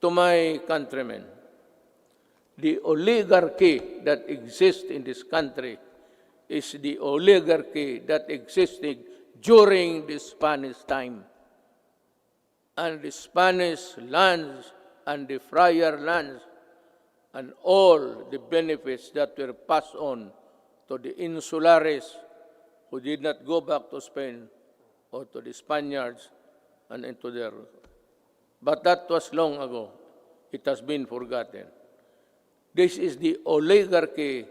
to my countrymen, the oligarchy that exists in this country is the oligarchy that existed during the Spanish time. And the Spanish lands and the friar lands and all the benefits that were passed on to the insulares who did not go back to Spain or to the Spaniards and into their. But that was long ago. It has been forgotten. This is the oligarchy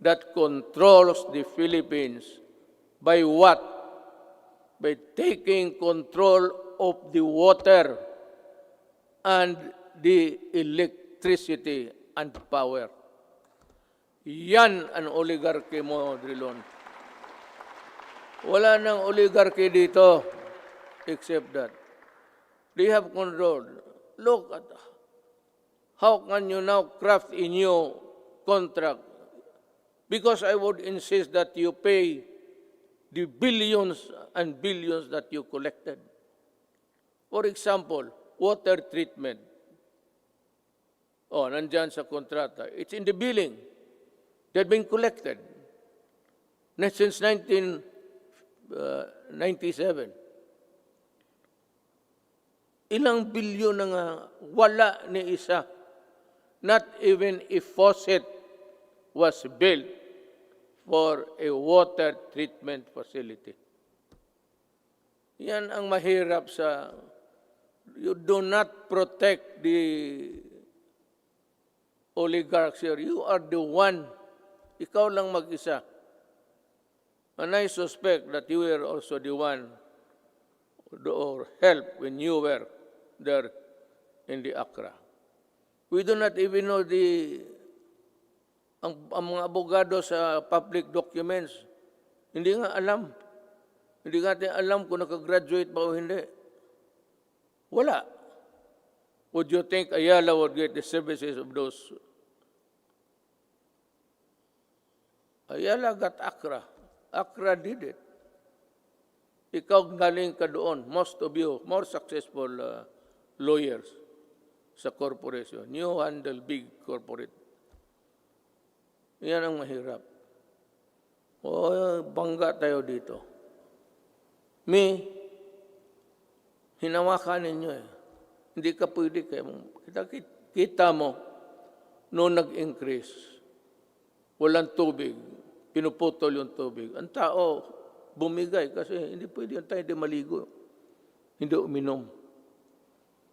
that controls the Philippines by what? By taking control of the water and the electricity and power. Yan ang oligarchy mo, Drilon. Wala nang oligarchy dito except that. They have control. Look at how can you now craft a new contract? Because I would insist that you pay the billions and billions that you collected. For example, water treatment. Oh, nandyan sa kontrata. It's in the billing. They've been collected. Since 1997. Ilang bilyon na nga wala ni isa. Not even a faucet was built for a water treatment facility. Yan ang mahirap sa you do not protect the oligarchs here. You are the one. Ikaw lang mag-isa. And I suspect that you were also the one or help when you were there in the Accra. We do not even know the ang, ang mga abogado sa public documents. Hindi nga alam. Hindi natin alam kung nakagraduate ba o hindi. Wala. Would you think Ayala would get the services of those? Ayala got Accra. Accra did it. Ikaw galing ka doon, most of you, more successful uh, lawyers sa corporation. You handle big corporate. Yan ang mahirap. O, bangga tayo dito. Me, hinawakan ninyo eh. Hindi ka pwede kayo. Kita, kita mo, noong nag-increase, walang tubig, pinuputol yung tubig. Ang tao, bumigay kasi hindi pwede yung tayo hindi maligo. Hindi uminom.